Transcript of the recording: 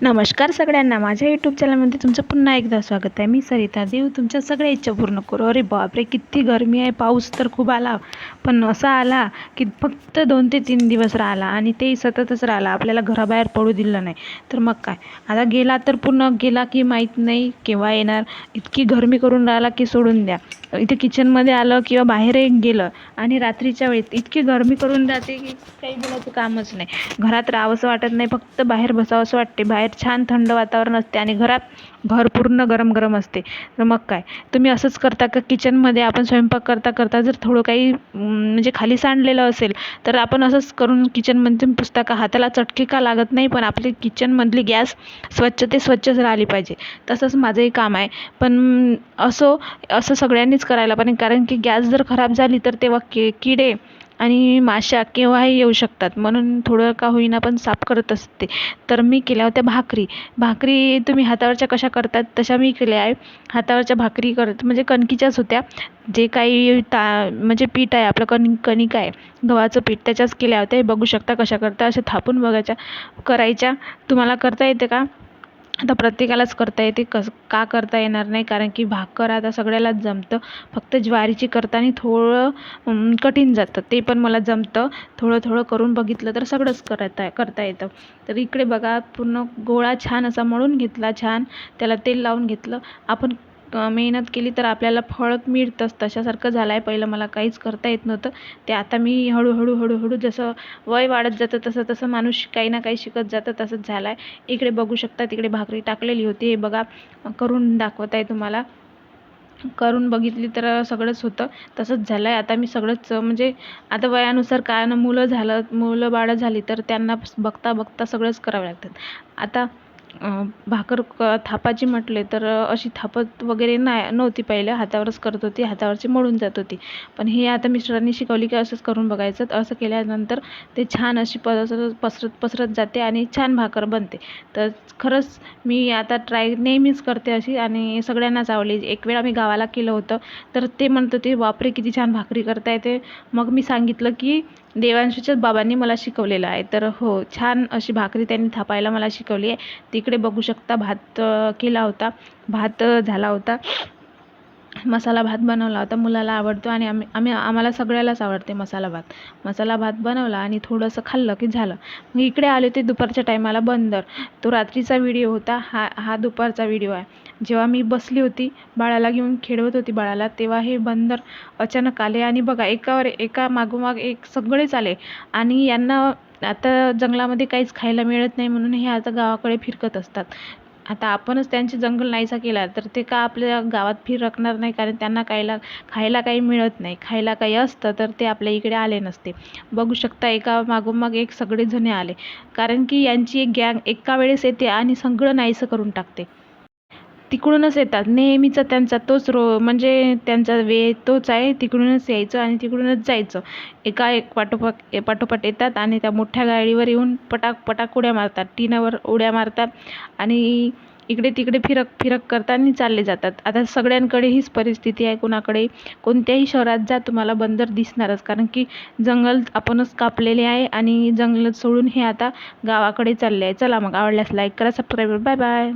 नमस्कार सगळ्यांना. माझ्या यूट्यूब चॅनलमध्ये तुमचं पुन्हा एकदा स्वागत आहे. मी सरिता देव. तुमच्या सगळ्या इच्छा पूर्ण करू. अरे बापरे किती गरमी आहे. पाऊस तर खूप आला. पण असा आला की फक्त दोन ते तीन दिवस राहिला आणि तेही सततच राहिला. आपल्याला घराबाहेर पडू दिलं नाही. तर मग काय? आता गेला तर पूर्ण गेला की माहीत नाही केव्हा येणार. इतकी गरमी करून राहिला की सोडून द्या. इथे किचनमध्ये आलं किंवा बाहेरही गेलं आणि रात्रीच्या वेळेत इतकी गरमी करून राहते की काही बोलायचं कामच नाही. घरात राहावंसं वाटत नाही. फक्त बाहेर बसावंसं वाटते. बाहेर छान थंड वातावरण असते आणि घरात घर पूर्ण गरम गरम असते. तर मग काय? तुम्ही असंच करता का? किचनमध्ये आपण स्वयंपाक करता करता जर थोडं काही म्हणजे खाली सांडलेलं असेल तर आपण असंच करून किचनमधून पुसता का? हाताला चटके का लागत नाही? पण आपली किचनमधली गॅस स्वच्छ ते स्वच्छच राहिली पाहिजे. तसंच माझंही काम आहे. पण असो असं सगळ्यांनीच करायला पाहिजे. कारण की गॅस जर खराब झाली तर तेव्हा कि किडे आणि माश्या केव्हाही येऊ शकतात. म्हणून थोडं का होईना पण साफ करत असते. तर मी केल्या होत्या भाकरी. भाकरी तुम्ही हातावरच्या कशा करतात तशा मी केल्या आहे. हातावरच्या भाकरी करत म्हणजे कणकीच्याच होत्या. जे काही ता म्हणजे पीठ आहे आपलं कण कणिक आहे गव्हाचं पीठ त्याच्याच केल्या होत्या. हे बघू शकता कशा करता अशा थापून बघायच्या करायच्या. तुम्हाला करता येते का? आता प्रत्येकालाच करता येते कसं का करता येणार नाही? कारण की भाकर आता सगळ्यालाच जमतं. फक्त ज्वारीची करताना थोडं कठीण जातं. ते पण मला जमतं. थोडं थोडं करून बघितलं तर सगळंच करता करता येतं. तर इकडे बघा पूर्ण गोळा छान असा मळून घेतला छान. त्याला तेल लावून घेतलं. आपण मेहनत केली तर आपल्याला फळ मिळतंच. तशासारखं झालं आहे पहिलं मला काहीच करता येत नव्हतं. ते आता मी हळूहळू हळूहळू जसं वय वाढत जातं तसं तसं माणूस काही ना काही शिकत जातं तसंच झालं आहे इकडे बघू शकता तिकडे भाकरी टाकलेली होती. हे बघा करून दाखवत आहे तुम्हाला. करून बघितली तर सगळंच होतं. तसंच झालं आहे आता मी सगळंच म्हणजे आता वयानुसार काय ना मुलं झालं मुलं बाळं झाली तर त्यांना बघता बघता सगळंच करावं लागतात आता भाकर क थापाची म्हटले तर अशी थापत वगैरे नाही नव्हती पहिले. हातावरच करत होती. हातावरची मळून जात होती. पण हे आता मिस्टरांनी शिकवली की असंच करून बघायचं. असं केल्यानंतर ते छान अशी पसरत पसरत पसरत जाते आणि छान भाकर बनते. तर खरंच मी आता ट्राय नेहमीच करते अशी आणि सगळ्यांनाच आवडली. एक वेळा मी गावाला केलं होतं. तर ते म्हणत होते बापरे किती छान भाकरी करता येते मग मी सांगितलं की देवांशीच्याच बाबांनी मला शिकवलेलं आहे. तर हो छान अशी भाकरी त्यांनी थापायला मला शिकवली आहे. तिकडे बघू शकता भात केला होता. भात झाला होता. मसाला भात बनवला होता मुलाला आवडतो आणि आम्ही आम्ही आम्हाला सगळ्यालाच आवडते मसाला भात. मसाला भात बनवला आणि थोडंसं खाल्लं की झालं. मग इकडे आले होते दुपारच्या टायमाला बंदर तो रात्रीचा व्हिडिओ होता. हा हा दुपारचा व्हिडिओ आहे. जेव्हा मी बसली होती बाळाला घेऊन खेळवत होती बाळाला तेव्हा हे बंदर अचानक आले आणि बघा एकावर एका मागोमाग एक सगळेच आले. आणि यांना आता जंगलामध्ये काहीच खायला मिळत नाही म्हणून हे आता गावाकडे फिरकत असतात. आता आपणच त्यांचे जंगल नाहीसा केला तर ते का आपल्या गावात फिरकणार नाही? कारण त्यांना खायला खायला काही मिळत नाही. खायला काही असतं तर ते आपल्या इकडे आले नसते. बघू शकता एका मागोमाग एक सगळेजण आले. कारण की यांची एक गँग एका वेळेस येते आणि सगळं नाहीसं करून टाकते. तिकडूनच येतात. नेहमीचा त्यांचा तोच रो म्हणजे त्यांचा वे तोच आहे. तिकडूनच यायचं आणि तिकडूनच जायचं. एका एक पाठोपाठ पाठोपाठ येतात आणि त्या मोठ्या गाडीवर येऊन पटाक पटाक उड्या मारतात. टीनावर उड्या मारतात आणि इकडे तिकडे फिरक फिरक करतात आणि चालले जातात. आता सगळ्यांकडे हीच परिस्थिती आहे. कुणाकडे कोणत्याही शहरात जा तुम्हाला बंदर दिसणारच. कारण की जंगल आपणच कापलेले आहे आणि जंगल सोडून हे आता गावाकडे चालले आहे. चला मग आवडल्यास लाईक करा सबस्क्राईब बाय बाय